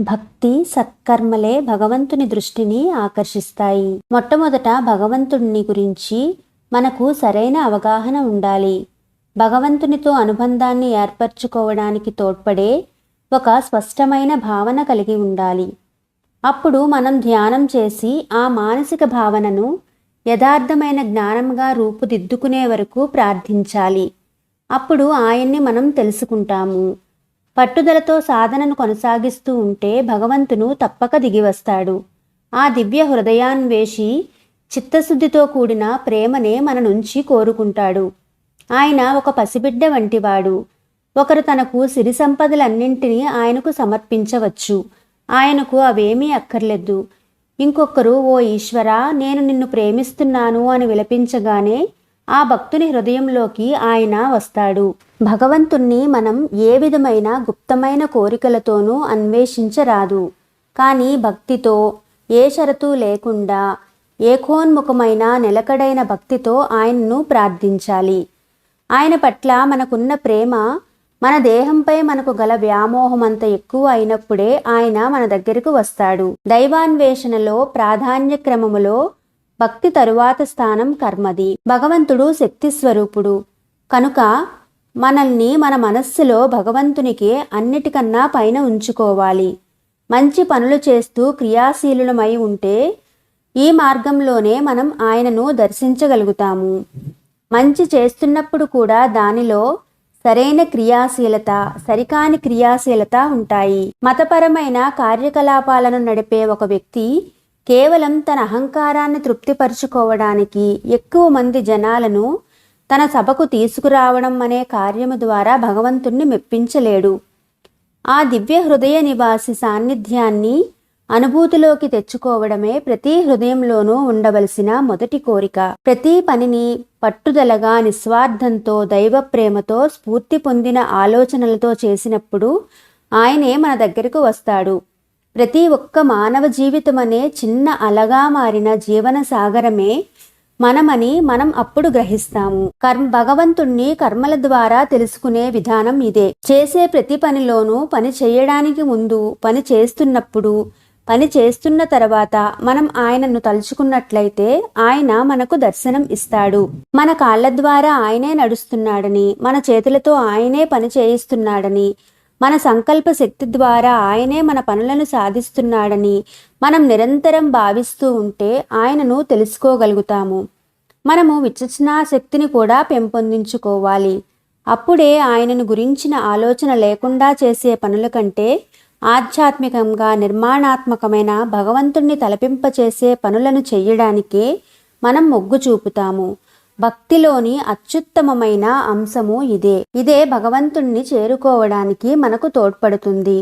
భక్తి సత్కర్మలే భగవంతుని దృష్టిని ఆకర్షిస్తాయి. మొట్టమొదట భగవంతుడిని గురించి మనకు సరైన అవగాహన ఉండాలి. భగవంతునితో అనుబంధాన్ని ఏర్పరచుకోవడానికి తోడ్పడే ఒక స్పష్టమైన భావన కలిగి ఉండాలి. అప్పుడు మనం ధ్యానం చేసి ఆ మానసిక భావనను యథార్థమైన జ్ఞానంగా రూపుదిద్దుకునే వరకు ప్రార్థించాలి. అప్పుడు ఆయన్ని మనం తెలుసుకుంటాము. పట్టుదలతో సాధనను కొనసాగిస్తూ ఉంటే భగవంతును తప్పక దిగివస్తాడు. ఆ దివ్య హృదయాన్వేషి చిత్తశుద్ధితో కూడిన ప్రేమనే మన నుంచి కోరుకుంటాడు. ఆయన ఒక పసిబిడ్డ వంటివాడు. ఒకరు తనకు సిరి సంపదలన్నింటినీ ఆయనకు సమర్పించవచ్చు. ఆయనకు అవేమీ అక్కర్లేదు. ఇంకొకరు ఓ ఈశ్వరా నేను నిన్ను ప్రేమిస్తున్నాను అని విలపించగానే ఆ భక్తుని హృదయంలోకి ఆయన వస్తాడు. భగవంతుణ్ణి మనం ఏ విధమైన గుప్తమైన కోరికలతోనూ అన్వేషించరాదు. కానీ భక్తితో ఏ షరతు లేకుండా ఏకోన్ముఖమైన నిలకడైన భక్తితో ఆయన్ను ప్రార్థించాలి. ఆయన పట్ల మనకున్న ప్రేమ మన దేహంపై మనకు గల వ్యామోహం అంత ఎక్కువ అయినప్పుడే ఆయన మన దగ్గరకు వస్తాడు. దైవాన్వేషణలో ప్రాధాన్య క్రమములో భక్తి తరువాత స్థానం కర్మది. భగవంతుడు శక్తి స్వరూపుడు. కనుక మనల్ని మన మనస్సులో భగవంతునికి అన్నిటికన్నా పైన ఉంచుకోవాలి. మంచి పనులు చేస్తూ క్రియాశీలులమై ఉంటే ఈ మార్గంలోనే మనం ఆయనను దర్శించగలుగుతాము. మంచి చేస్తున్నప్పుడు కూడా దానిలో సరైన క్రియాశీలత సరికాని క్రియాశీలత ఉంటాయి. మతపరమైన కార్యకలాపాలను నడిపే ఒక వ్యక్తి కేవలం తన అహంకారాన్ని తృప్తిపరుచుకోవడానికి ఎక్కువ మంది జనాలను తన సభకు తీసుకురావడం అనే కార్యము ద్వారా భగవంతుణ్ణి మెప్పించలేడు. ఆ దివ్య హృదయ నివాసి సాన్నిధ్యాన్ని అనుభూతిలోకి తెచ్చుకోవడమే ప్రతి హృదయంలోనూ ఉండవలసిన మొదటి కోరిక. ప్రతి పనిని పట్టుదలగా నిస్వార్థంతో దైవ ప్రేమతో స్ఫూర్తి పొందిన ఆలోచనలతో చేసినప్పుడు ఆయనే మన దగ్గరకు వస్తాడు. ప్రతి ఒక్క మానవ జీవితం అనే చిన్న అలగా మారిన జీవన సాగరమే మనమని మనం అప్పుడు గ్రహిస్తాము. కర్మ భగవంతుణ్ణి కర్మల ద్వారా తెలుసుకునే విధానం ఇదే. చేసే ప్రతి పనిలోనూ పని చేయడానికి ముందు పని చేస్తున్నప్పుడు పని చేస్తున్న తర్వాత మనం ఆయనను తలుచుకున్నట్లయితే ఆయన మనకు దర్శనం ఇస్తాడు. మన కాళ్ళ ద్వారా ఆయనే నడుస్తున్నాడని మన చేతులతో ఆయనే పని చేయిస్తున్నాడని మన సంకల్ప శక్తి ద్వారా ఆయనే మన పనులను సాధిస్తున్నాడని మనం నిరంతరం భావిస్తూ ఉంటే ఆయనను తెలుసుకోగలుగుతాము. మనము విచక్షణా శక్తిని కూడా పెంపొందించుకోవాలి. అప్పుడే ఆయనను గురించిన ఆలోచన లేకుండా చేసే పనుల కంటే ఆధ్యాత్మికంగా నిర్మాణాత్మకమైన భగవంతుణ్ణి తలపింపచేసే పనులను చేయడానికే మనం మొగ్గు చూపుతాము. భక్తిలోని అత్యుత్తమమైన అంశము ఇదే. ఇదే భగవంతుణ్ణి చేరుకోవడానికి మనకు తోడ్పడుతుంది.